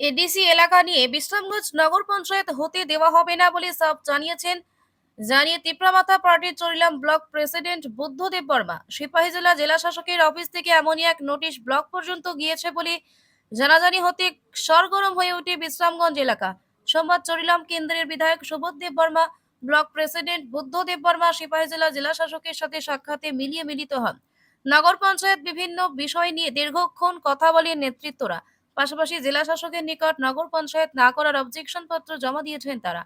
ADC এলাকা নিয়ে বিশ্রামগঞ্জ নগর পঞ্চায়েত হতে দেওয়া হবে না বলে সব জানিয়েছেন। জানিয়ে তিপ্রামাথা পার্টির চরিলাম ব্লক প্রেসিডেন্ট বুদ্ধদেব বর্মা। সিপাহী জেলা জেলা শাসকের অফিস থেকে এমনই এক নোটিশ ব্লক পর্যন্ত গিয়েছে বলে জানাজানি হতে সরগরম হয়ে উঠে বিশ্রামগঞ্জ এলাকা। সোমবার চরিলাম কেন্দ্রের বিধায়ক সুবোধদেব বর্মা, ব্লক প্রেসিডেন্ট বুদ্ধদেব বর্মা সিপাহীজলা জেলা শাসকের সাথে সাক্ষাতে মিলিয়ে মিলিত হন। নগর পঞ্চায়েত বিভিন্ন বিষয় নিয়ে দীর্ঘক্ষণ কথা বলেন নেতৃত্বরা। পাশাপাশি জেলা শাসকের নিকট নগর পঞ্চায়েত না করার অবজেকশন পত্র জমা দিয়েছেন তারা।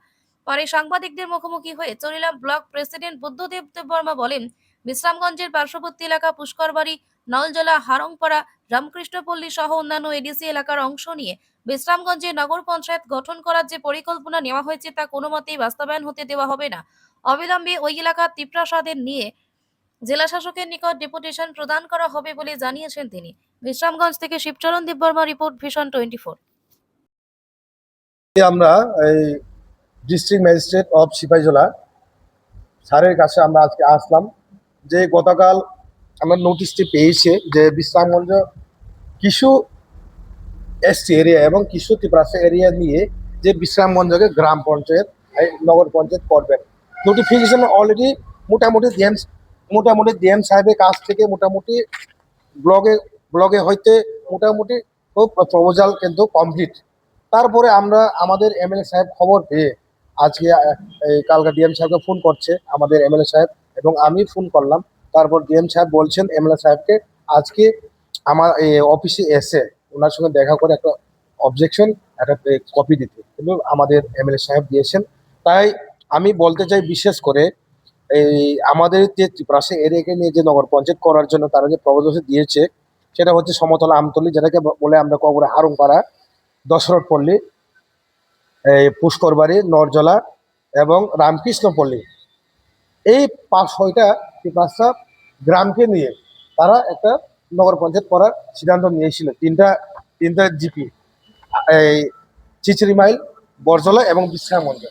পরে সাংবাদিকদের মুখোমুখি হয়ে চরিলাম ব্লক প্রেসিডেন্ট বুদ্ধদেব দেববর্মা বলেন, বিশ্রামগঞ্জের পার্শ্ববর্তী এলাকা পুষ্করবাড়ি, নলজলা, হারংপাড়া রামকৃষ্ণপল্লী সহ অন্যান্য এডিসি এলাকার অংশ নিয়ে বিশ্রামগঞ্জে নগর পঞ্চায়েত গঠন করার যে পরিকল্পনা নেওয়া হয়েছে তা কোনো মতেই বাস্তবায়ন হতে দেওয়া হবে না। অবিলম্বে ওই এলাকার তিপ্রাসাদের নিয়ে জেলা শাসকের নিকট ডেপুটেশন প্রদান করা হবে বলে জানিয়েছেন তিনি। বিশ্রামগঞ্জ থেকে Shibcharan Debbarma report vision twenty four. আমরা এই ডিস্ট্রিক্ট ম্যাজিস্ট্রেট অফ সিপাহীজলা স্যারের কাছে আমরা আজকে আসলাম যে গতকাল আমরা নোটিশটি পেয়েছে যে বিশ্রামগঞ্জ কিছু এসটি এরিয়া এবং কিছু ত্রিপ্রাসা এরিয়া নিয়ে যে বিশ্রামগঞ্জকে গ্রাম পঞ্চায়েত নগর পঞ্চায়েত করবেন নোটিফিকেশন অলরেডি মোটামুটি ডিএম মোটামুটি ডিএম সাহেবের কাছ থেকে মোটামুটি ব্লগে ব্লগে হইতে মোটামুটি প্রপোজাল কিন্তু কমপ্লিট তারপরে আমরা আমাদের এমএলএ সাহেব খবর পেয়ে আজকে এই কালকা ডিএম সাহেবকে ফোন করছে, আমাদের এমএলএ সাহেব, এবং আমি ফোন করলাম। তারপর ডিএম সাহেব বলছেন এমএলএ সাহেবকে আজকে আমার অফিসে এসে ওনার সঙ্গে দেখা করে একটা অবজেকশন একটা কপি দিতে। কিন্তু আমাদের এমএলএ সাহেব দিয়েছেন। তাই আমি বলতে চাই বিশেষ করে, এই আমাদের যে ত্রিপুরাসে এরিয়াকে নিয়ে যে নগর পঞ্চায়েত করার জন্য তারা যে প্রপোজাল দিয়েছে সেটা হচ্ছে সমতলা আমতলি, যেটাকে বলে আমরা কবরে হারুংপাড়া, দশরথ পল্লী, এই পুষ্করবাড়ি নরজলা এবং রামকৃষ্ণপল্লী এই পাঁচ ছয়টা পাঁচটা গ্রামকে নিয়ে তারা একটা নগর পঞ্চায়েত করার সিদ্ধান্ত নিয়েছিল তিনটা তিনটা জিপি, এই চিচড়িমাইল বরজলা এবং বিশ্রাম বিশ্রামগঞ্জ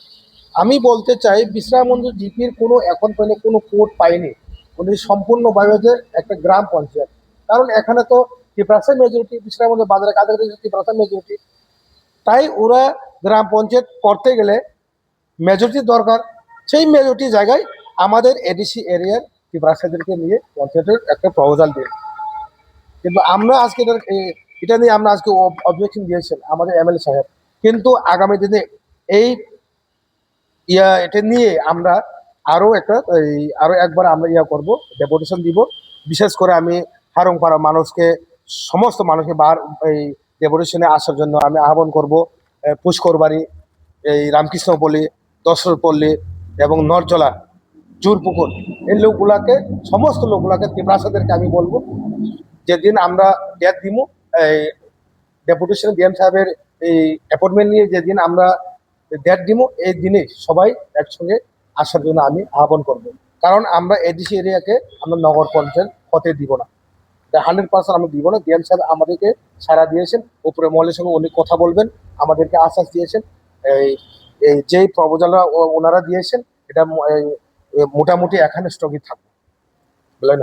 আমি বলতে চাই, বিশ্রাম বিশ্রামগঞ্জ জিপির কোনো এখন পর্যন্ত কোনো কোড পাইনি। উনি সম্পূর্ণভাবে যে একটা গ্রাম পঞ্চায়েত। কারণ এখানে তো ত্রিপ্রাসা মেজরিটি বিশ্রামগঞ্জ বাজারে কাছাকাছি ত্রিপ্রাসা মেজরিটি তাই ওরা গ্রাম পঞ্চায়েত করতে গেলে মেজরিটি দরকার। সেই মেজরিটি জায়গায় আমাদের এডিসি এরিয়ার ত্রিপ্রাসাদেরকে নিয়ে পঞ্চায়েতের একটা প্রপোজাল দিন কিন্তু আমরা আজকে এটার- এ- এটা নিয়ে আমরা আজকে অবজেকশন দিয়েছেন আমাদের এমএলএ সাহেব। কিন্তু আগামী দিনে এই ইয়া, এটা নিয়ে আমরা আরও একটা, এই আরও একবার আমরা ইয়া করব ডেপুটেশন দিব। বিশেষ করে আমি হারংপাড়া মানুষকে সমস্ত মানুষকে বার এই ডেপুটেশনে আসার জন্য আমি আহ্বান করব। আহ, পুষ্করবাড়ি এই রামকৃষ্ণপল্লী দশরথপল্লী এবং নরজলা জুরপুকুর এই লোকগুলাকে সমস্ত লোকগুলাকে ত্রিপ্রাসাদেরকে আমি বলব যেদিন আমরা ডেট দিব এই ডেপুটেশন ডিএম সাহেবের এই অ্যাপয়েন্টমেন্ট নিয়ে যেদিন আমরা ডেট দিব এই দিনে সবাই একসঙ্গে আসার জন্য আমি আহ্বান করব। কারণ আমরা এডিসি এরিয়াকে আমরা নগর পঞ্চায়েত হতে দিব না। হান্ড্রেড পার্সেন্ট আমি দিব না। ডিএম সাহেব আমাদেরকে সারা দিয়েছেন। উপরে মহলের সঙ্গে উনি কথা বলবেন, আমাদেরকে আশ্বাস দিয়েছেন। এই যে যেই প্রপোজালরা ওনারা দিয়েছেন, এটা মোটামুটি এখানে স্থগিত থাকবে। বলেন